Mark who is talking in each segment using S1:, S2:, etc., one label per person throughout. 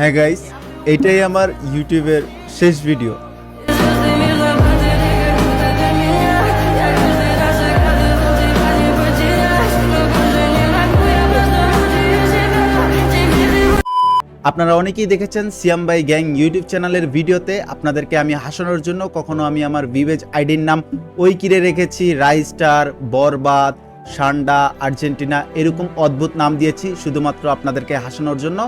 S1: হ্যাঁ গাইস এটাই আমার ইউটিউবের শেষ ভিডিও আপনারা অনেকেই দেখেছেন সিয়াম বাই গ্যাং ইউটিউব চ্যানেলের ভিডিওতে। আপনাদেরকে আমি হাসানোর জন্য কখনো আমি আমার ভিভেজ আইডির নাম ওই কিরে রেখেছি, রাইস্টার, বরবাদ সান্ডা আর্জেন্টিনা এরকম অদ্ভুত নাম দিয়েছি শুধুমাত্র আপনাদেরকে হাসানোর জন্য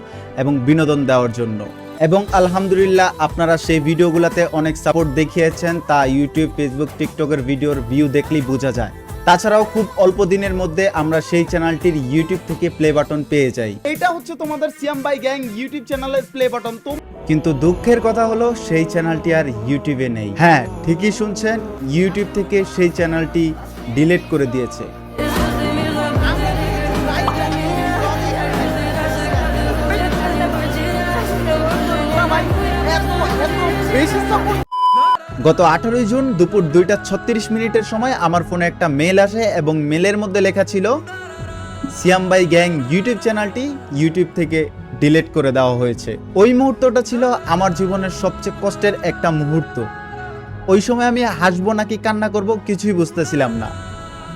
S1: এবং বিনোদন দেওয়ার জন্য। এবং আলহামদুলিল্লাহ আপনারা সেই ভিডিওগুলোতে অনেক সাপোর্ট দেখিয়েছেন তা ইউটিউব ফেসবুক টিকটকের ভিডিওর ভিউ দেখলেই বোঝা যায়। তাছাড়াও খুব অল্প দিনের মধ্যে আমরা সেই চ্যানেলটির ইউটিউব থেকে প্লে বাটন পেয়ে যাই। এটা হচ্ছে তোমাদের সিয়াম বাই গ্যাং ইউটিউব চ্যানেলের প্লে বাটন তো কিন্তু দুঃখের কথা হলো সেই চ্যানেলটি আর ইউটিউবে নেই। হ্যাঁ ঠিকই শুনছেন ইউটিউব থেকে সেই চ্যানেলটি ডিলিট করে দিয়েছে। গত আঠারোই জুন দুপুর দুইটা ছত্রিশ মিনিটের সময় আমার ফোনে একটা মেল আসে এবং মেলের মধ্যে লেখা ছিল সিয়াম বাই গ্যাং ইউটিউব চ্যানেলটি ইউটিউব থেকে ডিলিট করে দেওয়া হয়েছে। ওই মুহূর্তটা ছিল আমার জীবনের সবচেয়ে কষ্টের একটা মুহূর্ত। ওই সময় আমি হাসবো নাকি কান্না করব কিছুই বুঝতেছিলাম না।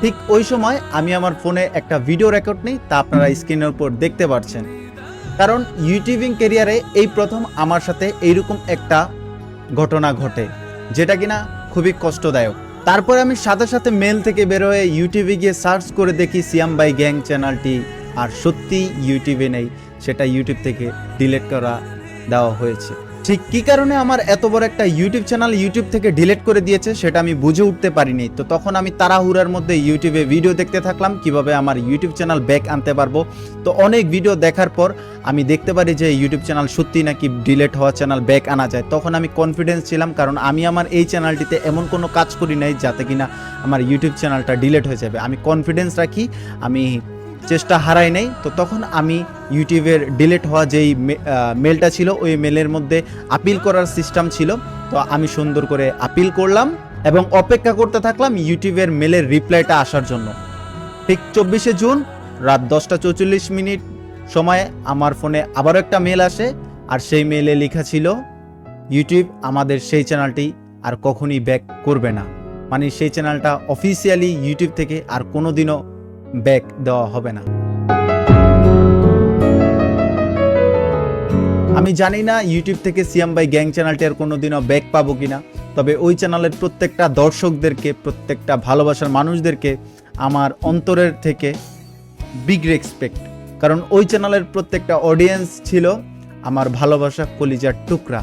S1: ঠিক ওই সময় আমি আমার ফোনে একটা ভিডিও রেকর্ড নিই, তা আপনারা স্ক্রিনের উপর দেখতে পাচ্ছেন কারণ ইউটিউবিং কেরিয়ারে এই প্রথম আমার সাথে এইরকম একটা ঘটনা ঘটে, যেটা কিনা খুবই কষ্টদায়ক। তারপরে আমি সাথে সাথে মেল থেকে বের হয়ে ইউটিউবে গিয়ে সার্চ করে দেখি সিয়াম বাই গ্যাং চ্যানেলটি আর সত্যি ইউটিউবে নেই, সেটা ইউটিউব থেকে ডিলেট করা দেওয়া হয়েছে। ঠিক কি কারণে আমার এত বড় একটা ইউটিউব চ্যানেল ইউটিউব থেকে ডিলিট করে দিয়েছে সেটা আমি বুঝে উঠতে পারিনি। তো তখন আমি তাড়াহুড়ার মধ্যে ইউটিউবে ভিডিও দেখতে থাকলাম, কীভাবে আমার ইউটিউব চ্যানেল ব্যাক আনতে পারব। তো অনেক ভিডিও দেখার পর আমি দেখতে পারি যে ইউটিউব চ্যানেল সত্যি নাকি ডিলেট হওয়া চ্যানেল ব্যাক আনা যায়। তখন আমি কনফিডেন্স ছিলাম, কারণ আমি আমার এই চ্যানেলটিতে এমন কোনো কাজ করি নাই যাতে কিনা আমার ইউটিউব চ্যানেলটা ডিলেট হয়ে যাবে। আমি কনফিডেন্স রাখি, আমি চেষ্টা হারাই নাই। তো তখন আমি ইউটিউবের ডিলেট হওয়া যেই মেলটা ছিল, ওই মেলের মধ্যে আপিল করার সিস্টেম ছিল। তো আমি সুন্দর করে আপিল করলাম এবং অপেক্ষা করতে থাকলাম ইউটিউবের মেলের রিপ্লাইটা আসার জন্য। ঠিক চব্বিশে জুন রাত দশটা চৌচল্লিশ মিনিট সময়ে আমার ফোনে আবারও একটা মেল আসে আর সেই মেলে লেখা ছিল, ইউটিউব আমাদের সেই চ্যানেলটি আর কখনই ব্যাক করবে না। মানে সেই চ্যানেলটা অফিসিয়ালি ইউটিউব থেকে আর কোনোদিনও ব্যাক দেওয়া হবে না। আমি জানি না ইউটিউব থেকে সিয়াম বাই গ্যাং চ্যানেলটি আর কোনোদিনও ব্যাক পাবো কিনা, তবে ওই চ্যানেলের প্রত্যেকটা দর্শকদেরকে, প্রত্যেকটা ভালোবাসার মানুষদেরকে আমার অন্তরের থেকে বিগ রেসপেক্ট কারণ ওই চ্যানেলের প্রত্যেকটা অডিয়েন্স ছিল আমার ভালোবাসা কলিজার টুকরা।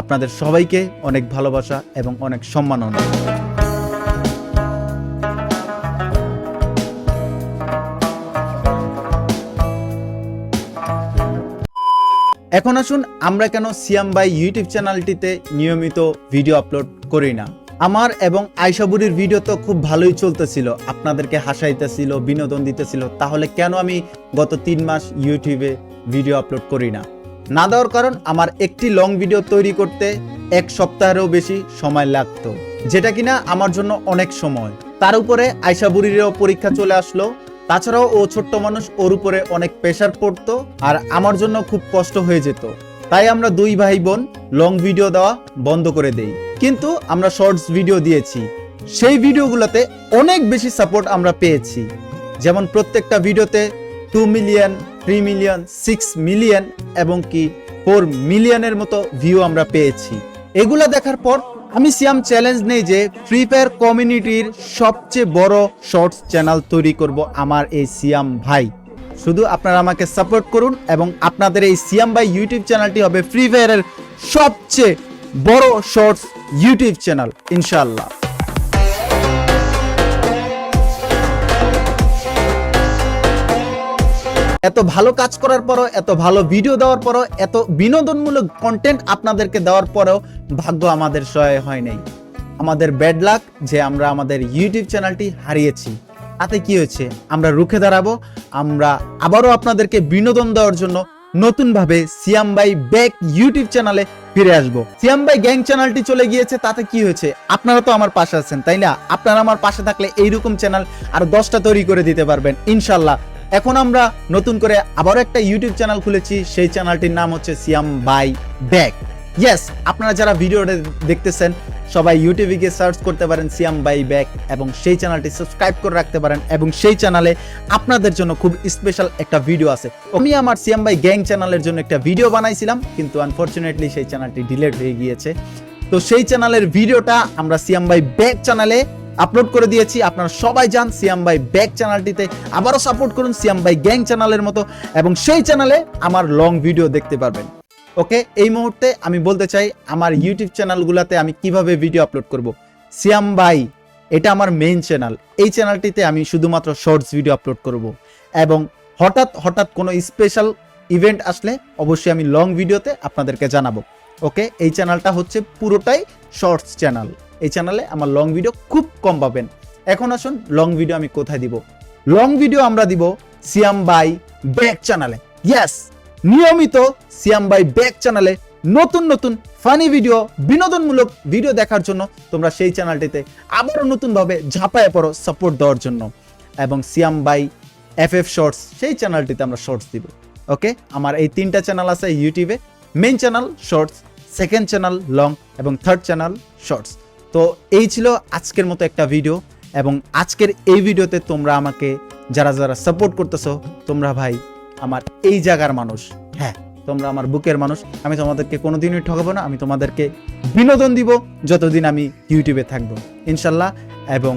S1: আপনাদের সবাইকে অনেক ভালোবাসা এবং অনেক সম্মাননা। এখন আসুন আমরা কেন সিয়াম বাই ইউটিউব চ্যানেলটিতে নিয়মিত ভিডিও আপলোড করি না? আমার এবং আয়সাবুরির ভিডিও তো খুব ভালোই চলতেছিল, আপনাদেরকে হাসাইতেছিল, বিনোদন দিতেছিল, তাহলে কেন আমি গত তিন মাস ইউটিউবে ভিডিও আপলোড করি না? না দেওয়ার কারণ, আমার একটি লং ভিডিও তৈরি করতে এক সপ্তাহেরও বেশি সময় লাগতো, যেটা কিনা আমার জন্য অনেক সময়। তার উপরে আয়সাবুরিরও পরীক্ষা চলে আসলো তাছাড়াও ও ছোট্ট মানুষ ওর উপরে অনেক প্রেশার পড়তো আর আমার জন্য খুব কষ্ট হয়ে যেত। তাই আমরা দুই ভাই বোন লং ভিডিও দেওয়া বন্ধ করে দেই। কিন্তু আমরা শর্টস ভিডিও দিয়েছি। সেই ভিডিওগুলোতে অনেক বেশি সাপোর্ট আমরা পেয়েছি। যেমন প্রত্যেকটা ভিডিওতে two million three million six million এবং কি ফোর মিলিয়নের মতো ভিউ আমরা পেয়েছি। এগুলা দেখার পর আমি সিয়াম চ্যালেঞ্জ নেই যে ফ্রি ফায়ার কমিউনিটির সবচেয়ে বড় শর্টস চ্যানেল তৈরি করব আমার এই সিয়াম ভাই। শুধু আপনারা আমাকে সাপোর্ট করুন এবং আপনাদের এই সিয়াম ভাই ইউটিউব চ্যানেলটি হবে ফ্রি ফায়ারের সবচেয়ে বড় শর্টস ইউটিউব চ্যানেল ইনশাআল্লাহ। এত ভালো কাজ করার পরও, এত ভালো ভিডিও দেওয়ার পরও, এত বিনোদনমূলক কন্টেন্ট আপনাদেরকে দেওয়ার পরেও ভাগ্য আমাদের সহায় হয় নাই। আমাদের ব্যাড লাক যে আমরা আমাদের ইউটিউব চ্যানেলটি হারিয়েছি। তাতে কি হয়েছে? আমরা রুখে দাঁড়াবো, আমরা আবারও আপনাদেরকে বিনোদন দেওয়ার জন্য নতুনভাবে সিয়াম বাই ব্যাক ইউটিউব চ্যানেলে ফিরে আসব। সিয়াম বাই গ্যাং চ্যানেলটি চলে গিয়েছে, তাতে কি হয়েছে? আপনারা তো আমার পাশে আছেন, তাই না? আপনারা আমার পাশে থাকলে এইরকম চ্যানেল আর দশটা তৈরি করে দিতে পারবেন, ইনশাল্লাহ। এখন আমরা নতুন করে আবারও একটা ইউটিউব চ্যানেল খুলেছি, সেই চ্যানেলটির নাম হচ্ছে সিয়াম বাই ব্যাক ইয়েস আপনারা যারা ভিডিওটা দেখতেছেন, সবাই ইউটিউবে গিয়ে সার্চ করতে পারেন সিয়াম বাই ব্যাক এবং সেই চ্যানেলটি সাবস্ক্রাইব করে রাখতে পারেন এবং সেই চ্যানেলে আপনাদের জন্য খুব স্পেশাল একটা ভিডিও আছে। আমি আমার সিয়াম বাই গ্যাং চ্যানেলের জন্য একটা ভিডিও বানাইছিলাম, কিন্তু আনফরচুনেটলি সেই চ্যানেলটি ডিলেট হয়ে গিয়েছে। তো সেই চ্যানেলের ভিডিওটা আমরা সিয়াম বাই ব্যাক চ্যানেলে আপলোড করে দিয়েছি, আপনারা সবাই যান সিয়াম বাই ব্যাক চ্যানেলটিতে আবারও সাপোর্ট করুন সিয়াম বাই গ্যাং চ্যানেলের মতো এবং সেই চ্যানেলে আমার লং ভিডিও দেখতে পারবেন। ওকে এই মুহূর্তে আমি বলতে চাই, আমার ইউটিউব চ্যানেলগুলোতে আমি কীভাবে ভিডিও আপলোড করব? সিয়াম বাই এটা আমার মেইন চ্যানেল এই চ্যানেলটিতে আমি শুধুমাত্র শর্টস ভিডিও আপলোড করব। এবং হঠাৎ হঠাৎ কোনো স্পেশাল ইভেন্ট আসলে অবশ্যই আমি লং ভিডিওতে আপনাদেরকে জানাব। ওকে এই চ্যানেলটা হচ্ছে পুরোটাই শর্টস চ্যানেল এই চ্যানেলে আমার লং ভিডিও খুব কম পাবেন। এখন আসুন লং ভিডিও আমি কোথায় দিব? লং ভিডিও আমরা দিব সিয়াম বাই ব্যাক চ্যানেলে ইয়েস নিয়মিত সিয়াম বাই ব্যাক চ্যানেলে নতুন নতুন ফানি ভিডিও বিনোদনমূলক ভিডিও দেখার জন্য তোমরা সেই চ্যানেলটিতে আবারও নতুনভাবে ঝাঁপায় পড়ো সাপোর্ট দেওয়ার জন্য। এবং Siam by F F shorts সেই চ্যানেলটিতে আমরা শর্টস দিব। ওকে আমার এই তিনটা চ্যানেল আছে ইউটিউবে main channel shorts second channel long এবং থার্ড চ্যানেল শর্টস তো এই ছিল আজকের মতো একটা ভিডিও এবং আজকের এই ভিডিওতে তোমরা আমাকে যারা যারা সাপোর্ট করতেছো, তোমরা ভাই আমার এই জায়গার মানুষ। হ্যাঁ তোমরা আমার বুকের মানুষ। আমি তোমাদেরকে কোনোদিনই ঠকাবো না, আমি তোমাদেরকে বিনোদন দিব যতদিন আমি ইউটিউবে থাকব, ইনশাল্লাহ। এবং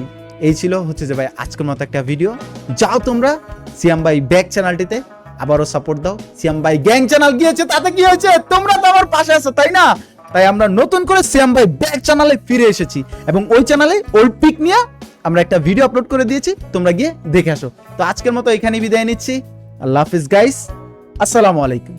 S1: এই ছিল হচ্ছে যে ভাই আজকের মতো একটা ভিডিও যাও তোমরা সিয়াম ভাই ব্যাক চ্যানেলটিতে আবারও সাপোর্ট দাও। সিয়াম ভাই গ্যাং চ্যানেল গিয়েছে, তাতে কি হয়েছে? তোমরা তো আমার পাশে আছো, তাই না? তাই আমরা নতুন করে সিয়াম ভাই ব্যাক চ্যানেলে ফিরে এসেছি এবং ওই চ্যানেলে ওল্ড পিক নিয়ে আমরা একটা ভিডিও আপলোড করে দিয়েছি, তোমরা গিয়ে দেখে আসো। তো আজকের মতো এখানেই বিদায় নিচ্ছি। আল্লাহ হাফিজ গাইস আসসালামু আলাইকুম।